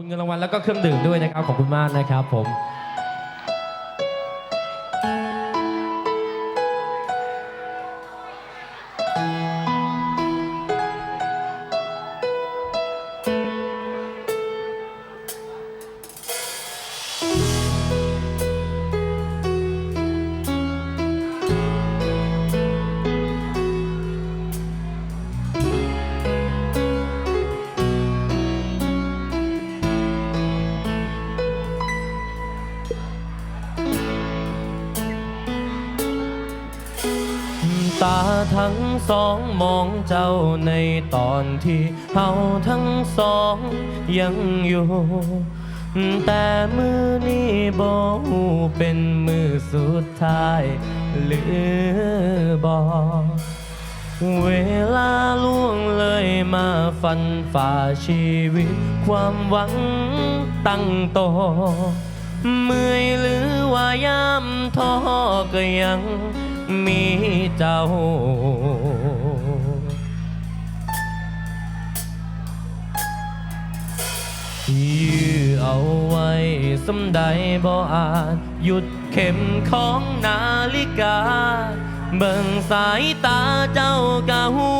คุณเงินรางวัลแล้วก็เครื่องดื่มด้วยนะครับขอบคุณมากนะครับผม ตาทั้งสองมองเจ้าในตอนที่เฮาทั้งสองยังอยู่ แต่มือนี้บ่ฮู้เป็นมือสุดท้ายหรือบ่เวลาล่วงเลยมาฟันฝ่าชีวิต ความหวังตั้งโตเมื่อยหรือว่ายามท้อก็ยัง มีเจ้า ยื้อเอาไว้สำใดบ่อาจ หยุดเข็มของนาฬิกา เบิ่งสายตาเจ้ากะหู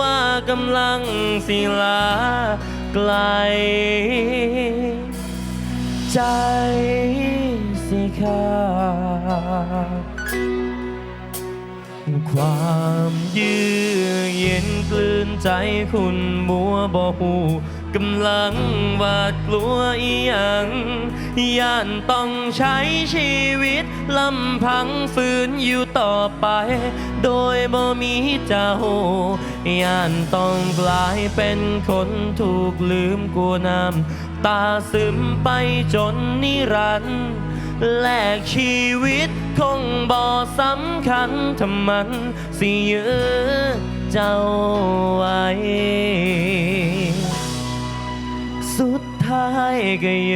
ว่ากำลังสิลาไกล ใจสิขาด ความเยือเย็นกลืนใจคุณมัวบ่หูกำลังหวาดกลัวอีหยังย่านต้องใช้ชีวิตลำพังฝืนอยู่ต่อไป โดยบ่มีเจ้าย่านต้องกลายเป็นคนถูกลืมกลัวน้ำตาซึมไปจนนิรันดร์ แลกชีวิตคงบ่สำคัญถ้ามันสิยื้อเจ้าไว้ สุดท้ายก็ยื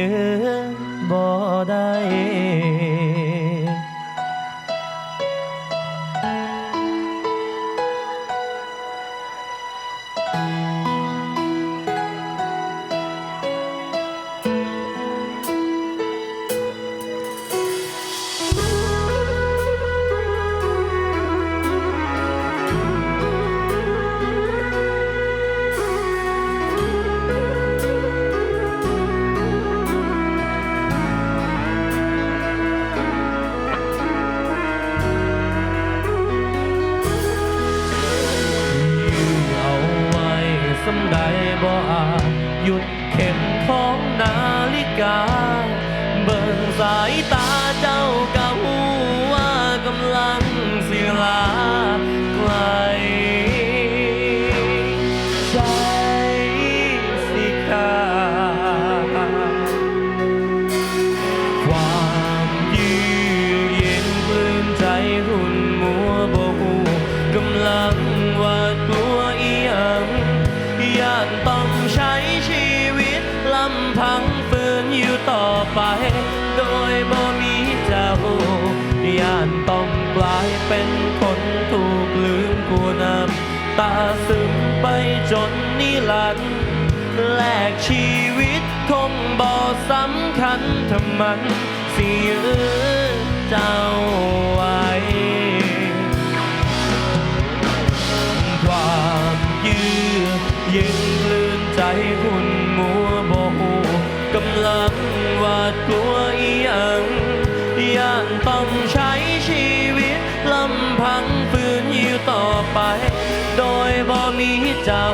บ่อาจหยุดเข็มของนาฬิกา เบิ่งสายตาเจ้ากะหูว่ากำลังสิลาไกลใจสิขาดความยือกเย็นกลืนใจหุ่นมัวบ่หูกำลัง นถูกลืมกลัวน้ำตาซึมไปจนนิรันดร์แลกชีวิตคงบ่สำคัญถ้ามันสิยือเจ้าไว้ความยื้อเย็นลืนใจคุณมัวบ่หูกำลังวาดกลัวอีหยังย่านต้องใช้ มีเจ้า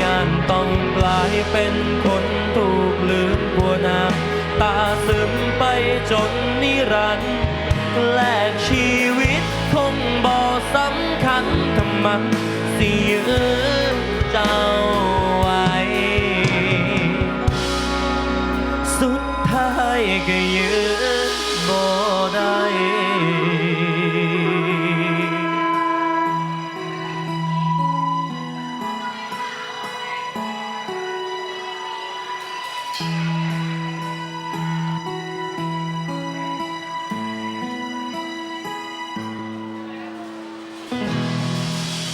ย่านต้องกลายเป็นคนถูกลืมกลัวน้ำตาซึมไปจนนิรันดร์แลกชีวิตคงบ่สำคัญถ้ามันสิยื้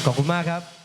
ขอบคุณมากครับ